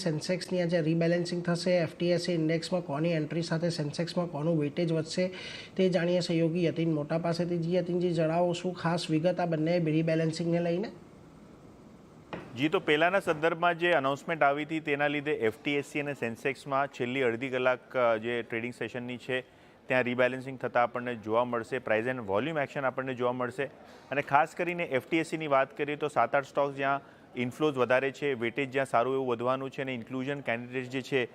સેન્સેક્સની આજે રીબેલેન્સિંગ થશે એફટીએસસી ઇન્ડેક્સમાં કોની એન્ટ્રી સાથે સેન્સેક્સમાં કોનું વેટેજ વધશે તે જાણીએ સહયોગી યતિન મોટા પાસેથી. જી યતિનજી જણાવો શું ખાસ વિગત આ બંને રીબેલેન્સિંગને લઈને? જી, તો પહેલાંના સંદર્ભમાં જે અનાઉન્સમેન્ટ આવી હતી તેના લીધે એફટીએસસી અને સેન્સેક્સમાં છેલ્લી અડધી કલાક જે ટ્રેડિંગ સેશનની છે, ત્યાં રિબેલેન્સિંગ થતાં આપણને જોવા મળશે, પ્રાઇઝ એન્ડ વોલ્યુમ એક્શન આપણને જોવા મળશે. અને ખાસ કરીને એફટીએસસીની વાત કરીએ તો સાત આઠ સ્ટોક્સ જ્યાં ઇન્ફ્લોઝ વધારે છે વેટેજ જ્યાં સારું એવું વધવાનું છે અને ઇન્ક્લુઝન કેન્ડિડેટ જે છે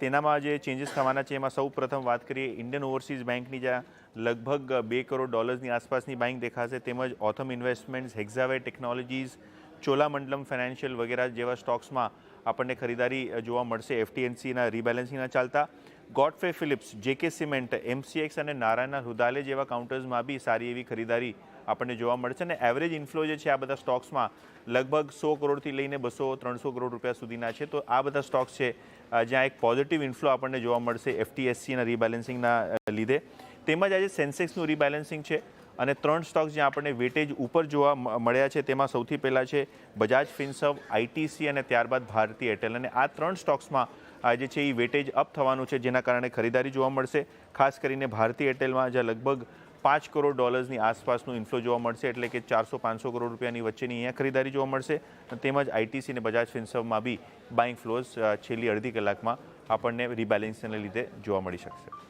તેનામાં જે ચેન્જીસ થવાના છે, એમાં સૌ પ્રથમ વાત કરીએ ઇન્ડિયન ઓવરસીઝ બેંકની જ્યાં લગભગ બે કરોડ ડોલર્સની આસપાસની બેંક દેખાશે, તેમજ Authum investments Hexaware technologies Cholamandalam financial વગેરે જેવા સ્ટોક્સમાં આપણને ખરીદારી જોવા મળશે એફટીએનસીના રીબેલેન્સિંગના ચાલતા. Godfrey Phillips JK cement MCX અને નારાયણના હૃદાલય જેવા કાઉન્ટર્સમાં બી સારી એવી ખરીદારી આપણને જોવા મળશે અને એવરેજ ઇન્ફ્લો જે છે આ બધા સ્ટોક્સમાં લગભગ સો કરોડથી લઈને બસો ત્રણસો કરોડ રૂપિયા સુધીના છે. તો આ બધા સ્ટોક્સ છે જ્યાં એક પોઝિટિવ ઇન્ફ્લો આપણને જોવા મળશે એફટીએસસીના રીબેલેન્સિંગના લીધે. તેમજ આજે સેન્સેક્સનું રીબેલેન્સિંગ છે. અને ત્રણ સ્ટોક્સ જ્યાં આપણને વેટેજ ઉપર જોવા મળ્યા છે, તેમાં સૌથી પહેલાં છે બજાજ ફિન્સવ આઈટીસી અને ત્યારબાદ ભારતી એરટેલ અને આ ત્રણ સ્ટોક્સમાં જે છે એ વેટેજ અપ થવાનું છે, જેના કારણે ખરીદારી જોવા મળશે. ખાસ કરીને ભારતીય એરટેલમાં જ્યાં લગભગ પાંચ કરોડ ડોલર્સની આસપાસનું ઇન્ફ્લો જોવા મળશે, એટલે કે ચારસો પાંચસો કરોડ રૂપિયાની વચ્ચેની અહીંયા ખરીદારી જોવા મળશે. તેમજ આઈટીસી અને બજાજ ફિન્સવમાં બી બાઇંગ ફ્લોઝ છેલ્લી અડધી કલાકમાં આપણને રિબેલેન્સને લીધે જોવા મળી શકશે.